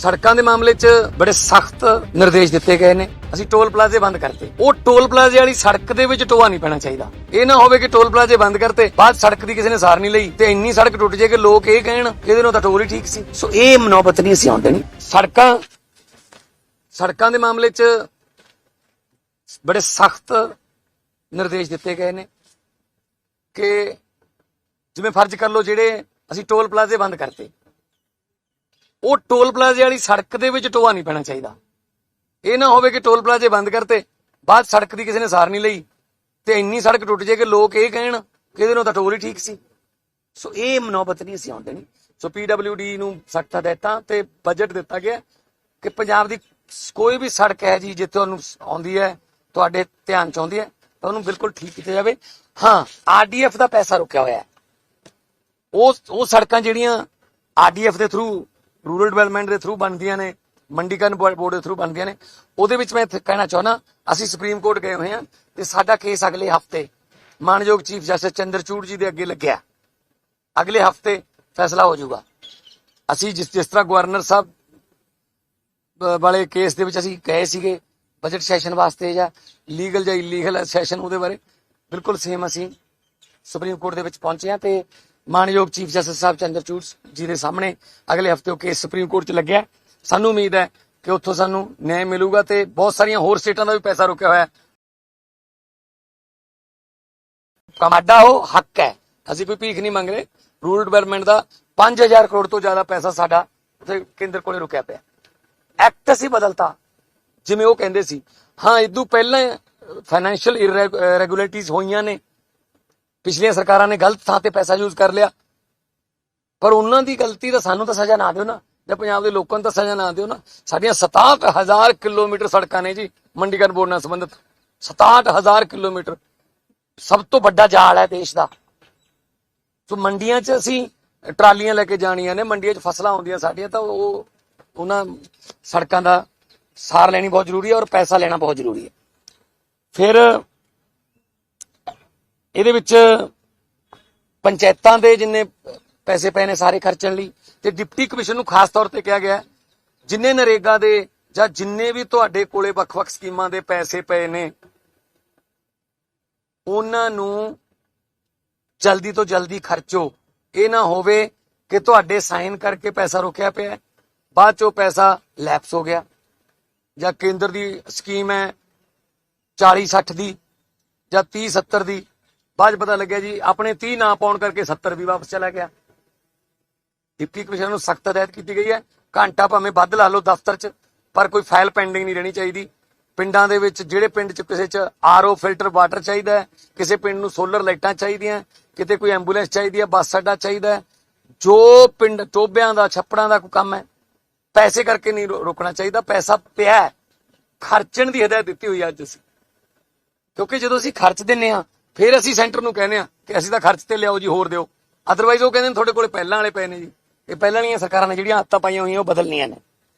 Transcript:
ਸੜਕਾਂ ਦੇ ਮਾਮਲੇ 'ਚ ਬੜੇ ਸਖਤ ਨਿਰਦੇਸ਼ ਦਿੱਤੇ ਗਏ ਨੇ। ਅਸੀਂ ਟੋਲ ਪਲਾਜ਼ੇ ਬੰਦ ਕਰਤੇ। ਉਹ ਟੋਲ ਪਲਾਜ਼ੇ ਵਾਲੀ ਸੜਕ ਦੇ ਵਿੱਚ ਟੋਆ ਨਹੀਂ ਪੈਣਾ ਚਾਹੀਦਾ। ਇਹ ਨਾ ਹੋਵੇ ਕਿ ਟੋਲ ਪਲਾਜ਼ੇ ਬੰਦ ਕਰਤੇ, ਬਾਅਦ ਸੜਕ ਦੀ ਕਿਸੇ ਨੇ ਸਾਰ ਨਹੀਂ ਲਈ ਤੇ ਇੰਨੀ ਸੜਕ ਟੁੱਟ ਜੇ ਕਿ ਲੋਕ ਇਹ ਕਹਿਣ ਇਹਦੇ ਨਾਲ ਤਾਂ ਟੋਲ ਹੀ ਠੀਕ ਸੀ। ਸੋ ਇਹ ਮਨੋਬਤ ਨਹੀਂ ਅਸੀਂ ਆਉਂਦੇ ਨਹੀਂ। ਸੜਕਾਂ ਸੜਕਾਂ ਦੇ ਮਾਮਲੇ 'ਚ ਬੜੇ ਸਖਤ ਨਿਰਦੇਸ਼ ਦਿੱਤੇ ਗਏ ਨੇ ਕਿ ਜਿਵੇਂ ਫਰਜ਼ ਕਰ ਲਓ ਜਿਹੜੇ ਅਸੀਂ ਟੋਲ ਪਲਾਜ਼ੇ ਬੰਦ ਕਰਤੇ। ਉਹ ਟੋਲ ਪਲਾਜ਼ੇ ਵਾਲੀ ਸੜਕ ਦੇ ਵਿੱਚ ਟੋਆ ਨਹੀਂ ਪੈਣਾ ਚਾਹੀਦਾ। ਇਹ ਨਾ ਹੋਵੇ ਕਿ ਟੋਲ ਪਲਾਜ਼ੇ ਬੰਦ ਕਰਤੇ, ਬਾਅਦ ਸੜਕ ਦੀ ਕਿਸੇ ਨੇ ਸਾਰ ਨਹੀਂ ਲਈ, ਤੇ ਇੰਨੀ ਸੜਕ ਟੁੱਟ ਜੇ ਕਿ ਲੋਕ ਇਹ ਕਹਿਣ ਕਿ ਇਹਦੇ ਨਾਲ ਤਾਂ ਟੋਲ ਹੀ ਠੀਕ ਸੀ। ਸੋ ਇਹ ਮਨੋਬਤ ਨਹੀਂ ਅਸੀਂ ਆਉਂਦੇ ਨਹੀਂ। ਸੋ ਪੀਡਬਲਯੂਡੀ ਨੂੰ ਸਖਤ ਹਦਾਇਤਾਂ ਤੇ ਬਜਟ ਦਿੱਤਾ ਗਿਆ ਕਿ ਪੰਜਾਬ ਦੀ ਕੋਈ ਵੀ ਸੜਕ ਹੈ ਜੀ ਜਿੱਥੇ ਤੁਹਾਨੂੰ ਆਉਂਦੀ ਹੈ, ਤੁਹਾਡੇ ਧਿਆਨ ਚ ਆਉਂਦੀ ਹੈ, ਤਾਂ ਉਹਨੂੰ ਬਿਲਕੁਲ ਠੀਕ ਕੀਤਾ ਜਾਵੇ। ਹਾਂ ਆਰਡੀਐਫ ਦਾ ਪੈਸਾ ਰੁਕਿਆ ਹੋਇਆ ਹੈ। ਉਹ ਉਹ ਸੜਕਾਂ ਜਿਹੜੀਆਂ ਆਰਡੀਐਫ ਦੇ ਥਰੂ ਰੂਰਲ ਡਿਵੈਲਪਮੈਂਟ ਦੇ ਥਰੂ ਬਣਦੀਆਂ ਨੇ, ਮੰਡੀਕਰਨ ਬੋਰਡ ਦੇ ਥਰੂ ਬਣਦੀਆਂ ਨੇ। ਉਹਦੇ ਵਿੱਚ ਮੈਂ ਇੱਥੇ ਕਹਿਣਾ ਚਾਹੁੰਦਾ, ਅਸੀਂ ਸੁਪਰੀਮ ਕੋਰਟ ਗਏ ਹੋਏ ਹਾਂ ਤੇ ਸਾਡਾ ਕੇਸ ਅਗਲੇ ਹਫ਼ਤੇ ਮਾਨਯੋਗ ਚੀਫ ਜਸਟਿਸ ਚੰਦਰਚੂੜ ਜੀ ਦੇ ਅੱਗੇ ਲੱਗਿਆ। ਅਗਲੇ ਹਫ਼ਤੇ ਫੈਸਲਾ ਹੋ ਜਾਊਗਾ। ਅਸੀਂ ਜਿਸ ਜਿਸ ਤਰ੍ਹਾਂ ਗਵਰਨਰ ਸਾਹਿਬ ਵਾਲੇ ਕੇਸ ਦੇ ਵਿੱਚ ਅਸੀਂ ਗਏ ਸੀਗੇ ਬਜਟ ਸੈਸ਼ਨ ਵਾਸਤੇ ਜਾਂ ਲੀਗਲ ਜਾਂ ਇਲੀਗਲ ਸੈਸ਼ਨ ਉਹਦੇ ਬਾਰੇ, ਬਿਲਕੁਲ ਸੇਮ ਅਸੀਂ ਸੁਪਰੀਮ ਕੋਰਟ ਦੇ ਵਿੱਚ ਪਹੁੰਚੇ ਹਾਂ ਤੇ ਮਾਨਯੋਗ ਚੀਫ ਜਸਟਿਸ ਸਾਹਿਬ ਚੰਦਰਚੂੜ ਜੀ ਦੇ ਸਾਹਮਣੇ ਅਗਲੇ ਹਫ਼ਤੇ ਉਹ ਕੇਸ ਸੁਪਰੀਮ ਕੋਰਟ 'ਚ ਲੱਗਿਆ। ਸਾਨੂੰ ਉਮੀਦ ਹੈ ਕਿ ਉੱਥੋਂ ਸਾਨੂੰ ਨਿਆਂ ਮਿਲੂਗਾ ਤੇ ਬਹੁਤ ਸਾਰੀਆਂ ਹੋਰ ਸਟੇਟਾਂ ਦਾ ਵੀ ਪੈਸਾ ਰੁਕਿਆ ਹੋਇਆ ਹੈ। ਕਮਾਡਾ ਉਹ ਹੱਕ ਹੈ। ਅਸੀਂ ਕੋਈ ਭੀਖ ਨਹੀਂ ਮੰਗ ਰਹੇ ਰੂਰਲ ਡਿਵੈਲਪਮੈਂਟ ਦਾ 5000 ਕਰੋੜ ਤੋਂ ਜ਼ਿਆਦਾ ਪੈਸਾ ਸਾਡਾ ਉੱਥੇ ਕੇਂਦਰ ਕੋਲੇ ਰੁਕਿਆ ਪਿਆ। ਐਕਟ ਅਸੀਂ ਬਦਲਤਾ। ਜਿਵੇਂ ਉਹ ਕਹਿੰਦੇ ਸੀ, ਹਾਂ ਇਦੋਂ ਪਹਿਲਾਂ ਫਾਈਨੈਂਸ਼ੀਅਲ ਇਰੈਗੂਲਰਿਟੀਜ਼ ਹੋਈਆਂ ਨੇ। ਪਿਛਲੀਆਂ ਸਰਕਾਰਾਂ ਨੇ ਗਲਤ ਥਾਂ ਤੇ ਪੈਸਾ ਯੂਜ਼ ਕਰ ਲਿਆ। ਪਰ ਉਹਨਾਂ ਦੀ ਗਲਤੀ ਦਾ ਸਾਨੂੰ ਤਾਂ ਸਜ਼ਾ ਨਾ ਦਿਓ ਨਾ। ਜਾਂ ਪੰਜਾਬ ਦੇ ਲੋਕਾਂ ਨੂੰ ਤਾਂ ਸਜ਼ਾ ਨਾ ਦਿਓ ਨਾ। ਸਾਡੀਆਂ 67000 ਕਿਲੋਮੀਟਰ ਸੜਕਾਂ ਨੇ ਜੀ ਮੰਡੀਕਰਨ ਬੋਰਡ ਨਾਲ ਸੰਬੰਧਿਤ। 67000 ਕਿਲੋਮੀਟਰ ਸਭ ਤੋਂ ਵੱਡਾ ਜਾਲ ਹੈ ਦੇਸ਼ ਦਾ। ਸੋ ਮੰਡੀਆਂ 'ਚ ਅਸੀਂ ਟਰਾਲੀਆਂ ਲੈ ਕੇ ਜਾਣੀਆਂ ਨੇ, ਮੰਡੀਆਂ 'ਚ ਫਸਲਾਂ ਆਉਂਦੀਆਂ ਸਾਡੀਆਂ, ਤਾਂ ਉਹ ਉਹਨਾਂ ਸੜਕਾਂ ਦਾ ਸਾਰ ਲੈਣੀ ਬਹੁਤ ਜ਼ਰੂਰੀ ਹੈ ਔਰ ਪੈਸਾ ਲੈਣਾ ਬਹੁਤ ਜ਼ਰੂਰੀ ਹੈ। ਫਿਰ ਇਹਦੇ ਵਿੱਚ ਪੰਚਾਇਤਾਂ ਦੇ ਜਿੰਨੇ ਪੈਸੇ ਪਏ ਨੇ ਸਾਰੇ ਖਰਚਣ ਲਈ ਤੇ ਡਿਪਟੀ ਕਮਿਸ਼ਨ ਨੂੰ ਖਾਸ ਤੌਰ ਤੇ ਕਿਹਾ ਗਿਆ ਜਿੰਨੇ ਨਰੇਗਾ ਦੇ ਜਾਂ ਜਿੰਨੇ ਵੀ ਤੁਹਾਡੇ ਕੋਲੇ ਵੱਖ-ਵੱਖ ਸਕੀਮਾਂ ਦੇ ਪੈਸੇ ਪਏ ਨੇ, ਉਹਨਾਂ ਨੂੰ ਜਲਦੀ ਤੋਂ ਜਲਦੀ ਖਰਚੋ। ਇਹ ਨਾ ਹੋਵੇ ਕਿ ਤੁਹਾਡੇ ਸਾਈਨ ਕਰਕੇ ਪੈਸਾ ਰੁਕਿਆ ਪਿਆ ਬਾਅਦ ਚੋਂ ਪੈਸਾ ਲੈਪਸ ਹੋ ਗਿਆ। ਜਾਂ ਕੇਂਦਰ ਦੀ ਸਕੀਮ ਹੈ 40 60 ਦੀ ਜਾਂ 30 70 ਦੀ ਬਾਅਦ 'ਚ ਪਤਾ ਲੱਗਿਆ ਜੀ, ਆਪਣੇ 30 ਨਾ ਪਾਉਣ ਕਰਕੇ 70 ਵੀ ਵਾਪਸ ਚਲਾ ਗਿਆ। ਡਿਪਟੀ ਕਮਿਸ਼ਨਰ ਨੂੰ ਸਖਤ ਹਦਾਇਤ ਕੀਤੀ ਗਈ ਹੈ। ਘੰਟਾ ਭਾਵੇਂ ਵੱਧ ਲਾ ਲਓ ਦਫ਼ਤਰ 'ਚ, ਪਰ ਕੋਈ ਫਾਈਲ ਪੈਂਡਿੰਗ ਨਹੀਂ ਰਹਿਣੀ ਚਾਹੀਦੀ। ਪਿੰਡਾਂ ਦੇ ਵਿੱਚ ਜਿਹੜੇ ਪਿੰਡ 'ਚ ਕਿਸੇ 'ਚ ਆਰਓ ਫਿਲਟਰ ਵਾਟਰ ਚਾਹੀਦਾ ਕਿਸੇ ਪਿੰਡ ਨੂੰ ਸੋਲਰ ਲਾਈਟਾਂ ਚਾਹੀਦੀਆਂ ਕਿਤੇ ਕੋਈ ਐਂਬੂਲੈਂਸ ਚਾਹੀਦੀ ਹੈ, ਬੱਸ ਅੱਡਾ ਚਾਹੀਦਾ ਜੋ ਪਿੰਡ ਟੋਬਿਆਂ ਦਾ, ਛੱਪੜਾਂ ਦਾ ਕੋਈ ਕੰਮ ਹੈ, ਪੈਸੇ ਕਰਕੇ ਨਹੀਂ ਰੋ- ਰੋਕਣਾ ਚਾਹੀਦਾ। ਪੈਸਾ ਪਿਆ ਖਰਚਣ ਦੀ ਹਦਾਇਤ ਦਿੱਤੀ ਹੋਈ ਹੈ ਅੱਜ ਅਸੀਂ। ਕਿਉਂਕਿ ਜਦੋਂ ਅਸੀਂ ਖਰਚ ਦਿੰਨੇ ਆ ਫਿਰ ਅਸੀਂ ਸੈਂਟਰ ਨੂੰ ਕਹਿੰਦੇ ਆ ਕਿ ਅਸੀਂ ਤਾਂ ਖਰਚ ਤੇ ਲਿਆਓ ਜੀ, ਹੋਰ ਦਿਓ। ਅਦਰਵਾਈਜ਼ ਉਹ ਕਹਿੰਦੇ ਨੇ ਤੁਹਾਡੇ ਕੋਲੇ ਪਹਿਲਾਂ ਵਾਲੇ ਪਏ ਨੇ ਜੀ। ਇਹ ਪਹਿਲਾਂ ਵਾਲੀਆਂ ਸਰਕਾਰਾਂ ਨੇ ਜਿਹੜੀਆਂ ਆਦਤਾਂ ਪਾਈਆਂ ਹੋਈਆਂ, ਉਹ ਬਦਲਣੀਆਂ ਨੇ।